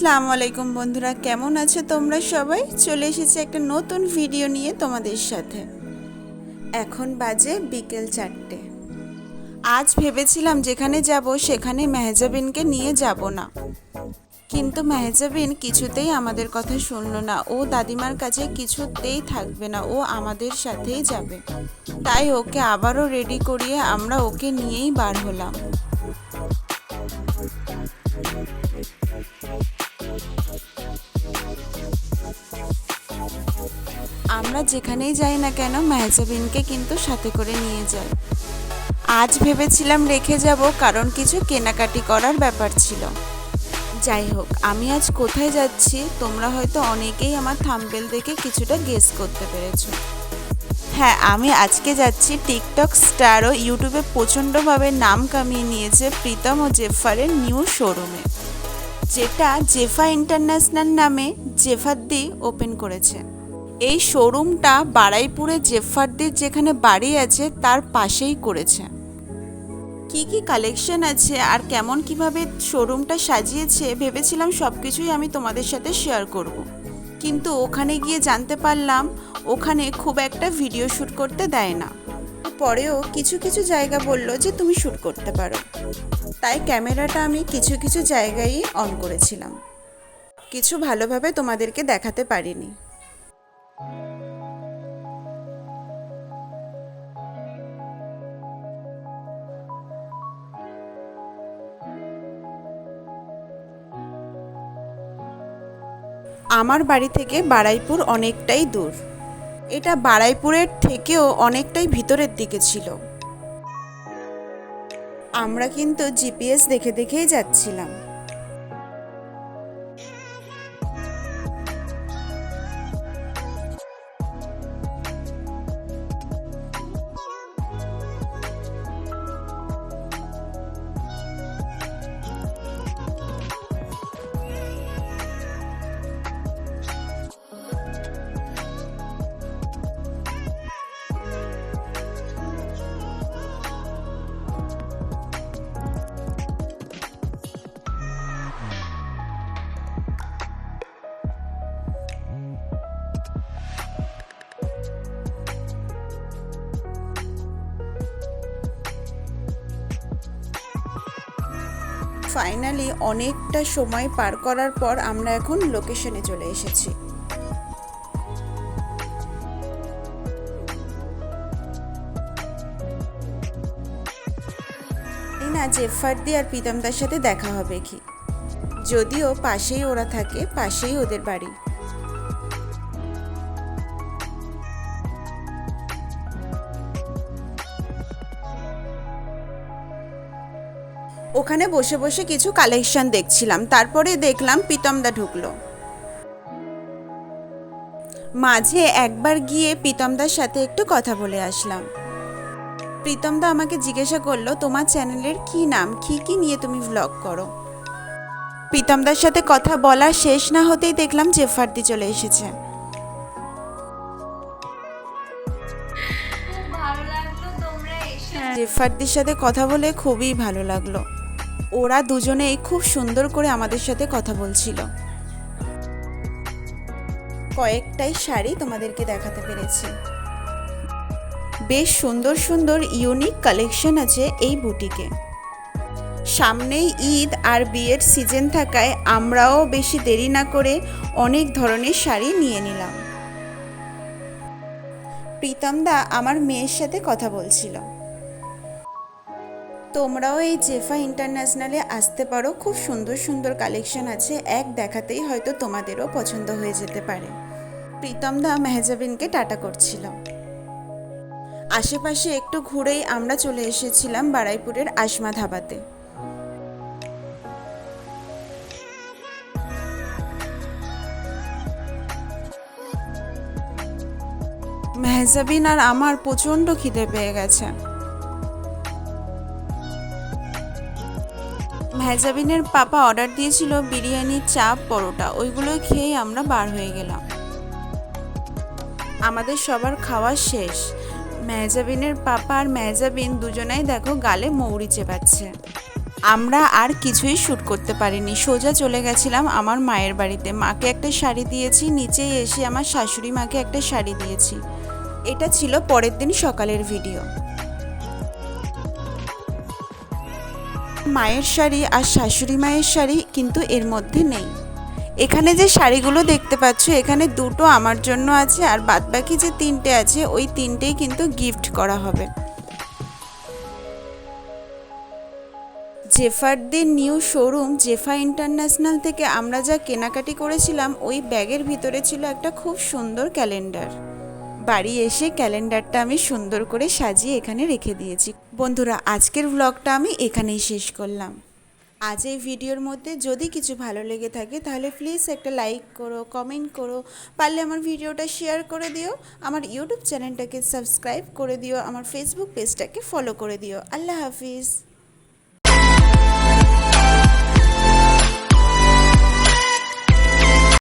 আসসালামু আলাইকুম বন্ধুরা, কেমন আছো তোমরা সবাই? চলে এসেছি একটা নতুন ভিডিও নিয়ে তোমাদের সাথে। এখন বাজে বিকেল চারটে। আজ ভেবেছিলাম যেখানে যাব, সেখানে মেহজাবিনকে নিয়ে যাব না। কিন্তু মেহজাবিন কিছুতেই আমাদের কথা শুনলো না। ও দাদিমার কাছে কিছুতেই থাকবে না, ও আমাদের সাথেই যাবে। তাই ওকে আবারও রেডি করিয়ে আমরা ওকে নিয়েই বার হলাম। আমরা যেখানেই যাই না কেন মেহজাবিনকে কিন্তু সাথে করে নিয়ে যাই। আজ ভেবেছিলাম রেখে যাব, কারণ কিছু কেনাকাটি করার ব্যাপার ছিল। যাই হোক, আমি আজ কোথায় যাচ্ছি, তোমরা হয়তো অনেকেই আমার থাম্বেল দেখে কিছুটা গেস করতে পেরেছ। হ্যাঁ আমি আজকে যাচ্ছি টিকটক স্টার ও ইউটিউবে প্রচণ্ডভাবে নাম কামিয়ে নিয়েছে প্রীতম ও জেফারের নিউ শোরুমে, যেটা জেফা ইন্টারন্যাশনাল নামে জেফাদ্দি ওপেন করেছে। এই শোরুমটা বারাইপুরে জেফারদের যেখানে বাড়ি আছে, তার পাশেই করেছে। কি কি কালেকশন আছে আর কেমন কীভাবে শোরুমটা সাজিয়েছে, ভেবেছিলাম সব কিছুই আমি তোমাদের সাথে শেয়ার করব। কিন্তু ওখানে গিয়ে জানতে পারলাম, ওখানে খুব একটা ভিডিও শ্যুট করতে দেয় না। পরেও কিছু কিছু জায়গা বলল যে তুমি শ্যুট করতে পারো। তাই ক্যামেরাটা আমি কিছু কিছু জায়গায় অন করেছিলাম। কিছু ভালোভাবে তোমাদেরকে দেখাতে পারিনি। আমার বাড়ি থেকে বারাইপুর অনেকটাই দূর। এটা বারাইপুরের থেকেও অনেকটাই ভিতরের দিকে ছিল। আমরা কিন্তু জিপিএস দেখে দেখেই যাচ্ছিলাম। ফাইনালি অনেকটা সময় পার করার পর আমরা এখন লোকেশনে চলে এসেছি। না, জেফার্দি আর প্রীতমদার সাথে দেখা হবে কি? যদিও পাশেই ওরা থাকে, পাশেই ওদের বাড়ি। ওখানে বসে বসে কিছু কালেকশন দেখছিলাম। তারপরে দেখলাম প্রীতমদা ঢুকলো। মাঝে একবার গিয়ে প্রীতমদার সাথে একটু কথা বলে আসলাম। প্রীতমদা আমাকে জিজ্ঞাসা করল তোমার চ্যানেলের কি নাম? কি কি নিয়ে তুমি ভ্লগ করো? প্রীতমদার সাথে কথা বলা শেষ না হতেই দেখলাম জেফার্দি চলে এসেছে। জেফার্দির সাথে কথা বলে খুবই ভালো লাগল। ওরা দুজনেই খুব সুন্দর করে আমাদের সাথে কথা বলছিল। কয়েকটাই শাড়ি তোমাদেরকে দেখাতে পেরেছি। বেশ সুন্দর সুন্দর ইউনিক কালেকশন আছে এই বুটিকে। সামনেই ঈদ আর বিয়ের সিজন থাকায় আমরাও বেশি দেরি না করে অনেক ধরনের শাড়ি নিয়ে নিলাম। প্রীতমদা আমার মেয়ের সাথে কথা বলছিল। তোমরাও এই জেফা ইন্টারন্যাশনালে আসতে পারো। খুব সুন্দর সুন্দর কালেকশন আছে। এক দেখাতেই হয়তো তোমাদেরও পছন্দ হয়ে যেতে পারে। প্রীতম দা মেহজাবিনকে টাটা করছিল। আশেপাশে একটু ঘুরেই আমরা চলে এসেছিলাম বারাইপুরের আসমা ধাবাতে মেহজাবিন আর আমার প্রচণ্ড খিদে পেয়ে গেছে। মেহজাবিনের পাপা অর্ডার দিয়েছিল বিরিয়ানি চাপ পরোটা। ওইগুলোই খেয়েই আমরা বার হয়ে গেলাম। আমাদের সবার খাওয়া শেষ। মেহজাবিনের পাপা আর মেহজাবিন দুজনাই দেখো গালে মৌরি চেপাচ্ছে আমরা আর কিছুই শ্যুট করতে পারিনি। সোজা চলে গেছিলাম আমার মায়ের বাড়িতে। মাকে একটা শাড়ি দিয়েছি, নিচেই এসে আমার শাশুড়ি মাকে একটা শাড়ি দিয়েছি। এটা ছিল পরের দিন সকালের ভিডিও। মায়ের শাড়ি আর শাশুড়ি মায়ের শাড়ি কিন্তু এর মধ্যে নেই। এখানে যে শাড়িগুলো দেখতে পাচ্ছ, এখানে দুটো আমার জন্য আছে আর বাদবাকি যে তিনটে আছে, ওই তিনটেই কিন্তু গিফট করা হবে। জেফারদের নিউ শোরুম জেফা ইন্টারন্যাশনাল থেকে আমরা যা কেনাকাটি করেছিলাম, ওই ব্যাগের ভিতরে ছিল একটা খুব সুন্দর ক্যালেন্ডার। বাড়ি এসে ক্যালেন্ডারটা আমি সুন্দর করে সাজিয়ে এখানে রেখে দিয়েছি। বন্ধুরা, আজকের ব্লগটা আমি এখানেই শেষ করলাম। আজ এই ভিডিওর মধ্যে যদি কিছু ভালো লেগে থাকে, তাহলে প্লিজ একটা লাইক করো কমেন্ট করো, পারলে আমার ভিডিওটা শেয়ার করে দিও, আমার ইউটিউব চ্যানেলটাকে সাবস্ক্রাইব করে দিও, আমার ফেসবুক পেজটাকে ফলো করে দিও। আল্লাহ হাফিজ।